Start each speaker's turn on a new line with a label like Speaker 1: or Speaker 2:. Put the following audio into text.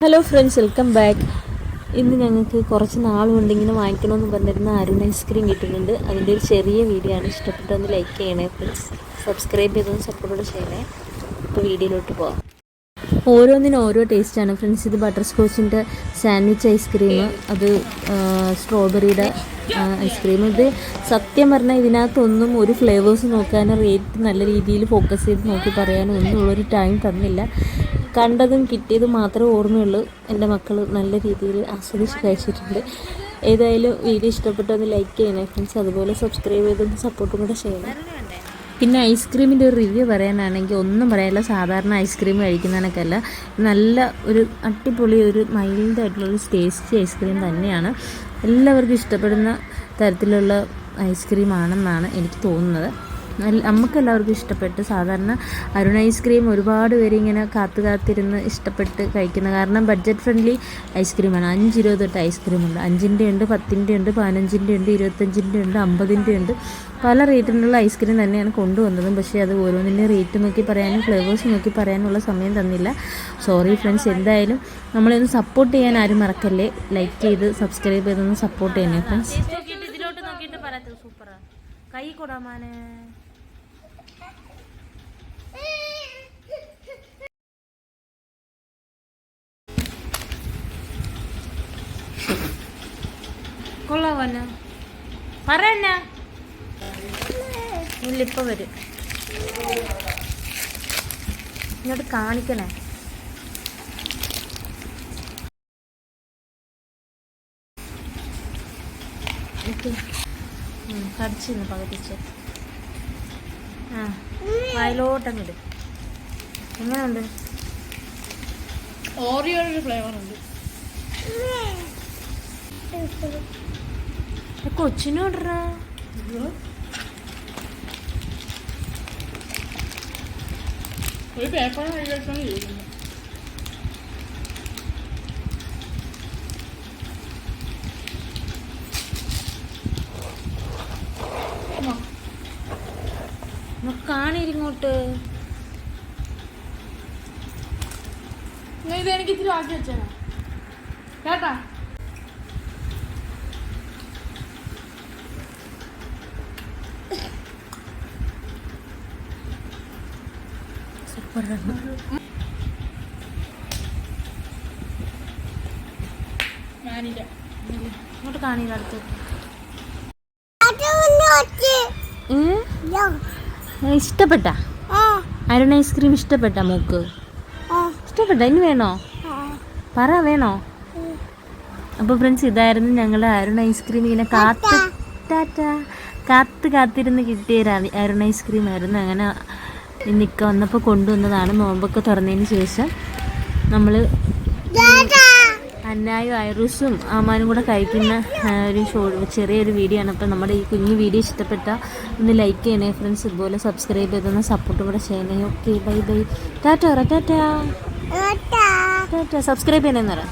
Speaker 1: Hello friends welcome back ഇന്ന് ഞങ്ങൾക്ക് കുറച്ച് നാളുകൊണ്ട് ഇങ്ങനെ വാങ്ങിക്കണമെന്ന് പറഞ്ഞിരുന്ന അരുൺ ഐസ്ക്രീം കിട്ടുന്നുണ്ട്. അതിന്റെ ഒരു ചെറിയ വീഡിയോ ആണ്. ഇഷ്ടപ്പെട്ടൊന്ന് ലൈക്ക് ചെയ്യണേ ഫ്രണ്ട്സ് സബ്സ്ക്രൈബ് ചെയ്തൊന്ന് സപ്പോർട്ട് ചെയ്യണേ. ഇപ്പോൾ വീഡിയോയിലോട്ട് പോവാം. ഓരോന്നിനും ഓരോ ടേസ്റ്റാണ് ഫ്രണ്ട്സ് ഇത് ബട്ടർ സ്കോച്ചിന്റെ സാൻഡ്വിച്ച് ഐസ്ക്രീം അത് സ്ട്രോബെറിയുടെ ഐസ്ക്രീം ഇത് സത്യം പറഞ്ഞാൽ ഇതിനകത്തൊന്നും ഒരു ഫ്ലേവേഴ്സ് നോക്കാനോ റേറ്റ് നല്ല രീതിയിൽ ഫോക്കസ് ചെയ്ത് നോക്കി പറയാനോ ഒന്നും ഉള്ളൊരു ടൈം തന്നില്ല. കണ്ടതും കിട്ടിയതും മാത്രമേ ഓർമ്മയുള്ളൂ. എന്റെ മക്കൾ നല്ല രീതിയിൽ ആസ്വദിച്ച് കഴിച്ചിട്ടുണ്ട്. ഏതായാലും വീഡിയോ ഇഷ്ടപ്പെട്ടൊന്ന് ലൈക്ക് ചെയ്യണേ ഫ്രണ്ട്സ് അതുപോലെ സബ്സ്ക്രൈബ് ചെയ്തൊന്ന് സപ്പോർട്ടും കൂടെ ചെയ്യണം. പിന്നെ ഐസ്ക്രീമിന്റെ ഒരു റിവ്യൂ പറയാനാണെങ്കിൽ ഒന്നും പറയാനില്ല. സാധാരണ ഐസ്ക്രീം കഴിക്കുന്നതിനൊക്കെയല്ല. നല്ല ഒരു അടിപൊളി ഒരു മൈൽഡ് ആയിട്ടുള്ള ഒരു ടേസ്റ്റി ഐസ്ക്രീം തന്നെയാണ്. എല്ലാവർക്കും ഇഷ്ടപ്പെടുന്ന തരത്തിലുള്ള ഐസ്ക്രീം ആണെന്നാണ് എനിക്ക് തോന്നുന്നത്. നമുക്കെല്ലാവർക്കും ഇഷ്ടപ്പെട്ട് സാധാരണ അരുൺ ഐസ്ക്രീം ഒരുപാട് പേര് ഇങ്ങനെ കാത്തു കാത്തിരുന്ന് ഇഷ്ടപ്പെട്ട് കഴിക്കുന്ന കാരണം ബഡ്ജറ്റ് ഫ്രണ്ട്ലി ഐസ്ക്രീമാണ് അഞ്ച് ഇരുപത് തൊട്ട് ഐസ്ക്രീമുണ്ട് അഞ്ചിന്റെ ഉണ്ട് പത്തിന്റെ ഉണ്ട് പതിനഞ്ചിന്റെ ഉണ്ട് ഇരുപത്തഞ്ചിന്റെ ഉണ്ട് അമ്പതിന്റെ ഉണ്ട്. പല റേറ്റിനുള്ള ഐസ്ക്രീം തന്നെയാണ് കൊണ്ടുവന്നതും. പക്ഷേ അത് ഓരോന്നിന്റെ റേറ്റ് നോക്കി പറയാനും ഫ്ലേവേഴ്സ് നോക്കി പറയാനുള്ള സമയം തന്നില്ല. സോറി ഫ്രണ്ട്സ് എന്തായാലും നമ്മളൊന്ന് സപ്പോർട്ട് ചെയ്യാൻ ആരും മറക്കല്ലേ? ലൈക്ക് ചെയ്ത് സബ്സ്ക്രൈബ് ചെയ്തൊന്ന് സപ്പോർട്ട് ചെയ്യണേ ഫ്രണ്ട്സ്. കൈ കൊടാമാനെ കൊള്ളാവന്ന? പറയന്ന ഇല്ലിപ്പ വരും. ഇങ്ങോട്ട് കാണിക്കണേ. കടിച്ചിരുന്നു പകുതിച്ച്. ആ എങ്ങനെയുണ്ട്
Speaker 2: ഓറിയോയുടെ ഫ്ലേവർ ഉണ്ട്
Speaker 1: കൊച്ചിനോടറാ
Speaker 2: ഒരു പേപ്പറാണ് കഴിക്കാൻ ഇരിക്കുന്നത്
Speaker 1: കാണിരിങ്ങോട്ട്
Speaker 2: ഇത് എനിക്ക് ഇത്തിരി ആക്കി വെച്ചാ കേട്ടാ?
Speaker 1: സൂപ്പറാണ്
Speaker 2: ഞാനില്ല.
Speaker 1: ഇങ്ങോട്ട് കാണില്ല അടുത്ത്. ഇഷ്ടപ്പെട്ട? അരുൺ ഐസ്ക്രീം ഇഷ്ടപ്പെട്ട മൂക്ക് ഇഷ്ടപ്പെട്ട ഇനി വേണോ? പറ വേണോ? അപ്പോൾ ഫ്രണ്ട്സ് ഇതായിരുന്നു ഞങ്ങളുടെ അരുൺ ഐസ്ക്രീം ഇങ്ങനെ കാത്ത് ടാറ്റ. കാത്ത് കാത്തിരുന്ന് കിട്ടിയ ഒരു അരുൺ ഐസ്ക്രീം ആയിരുന്നു. അങ്ങനെ ഇന്നിക്ക വന്നപ്പോൾ കൊണ്ടുവന്നതാണ്. നോമ്പൊക്കെ തുറന്നതിന് ശേഷം നമ്മൾ അന്നായും ഐറൂസും അമ്മാനും കൂടെ കഴിക്കുന്ന ഒരു ഷോ ചെറിയൊരു വീഡിയോ ആണ്. അപ്പോൾ നമ്മുടെ ഈ കുഞ്ഞു വീഡിയോ ഇഷ്ടപ്പെട്ട ഒന്ന് ലൈക്ക് ചെയ്യണേ ഫ്രണ്ട്സ് ഇതുപോലെ സബ്സ്ക്രൈബ് ചെയ്തൊന്ന് സപ്പോർട്ട് കൂടെ ചെയ്യണേ. ഓക്കെ ബൈ ബൈ ടാറ്റ പറ ടാറ്റ. ടാറ്റ. സബ്സ്ക്രൈബ് ചെയ്യണേന്ന് പറ.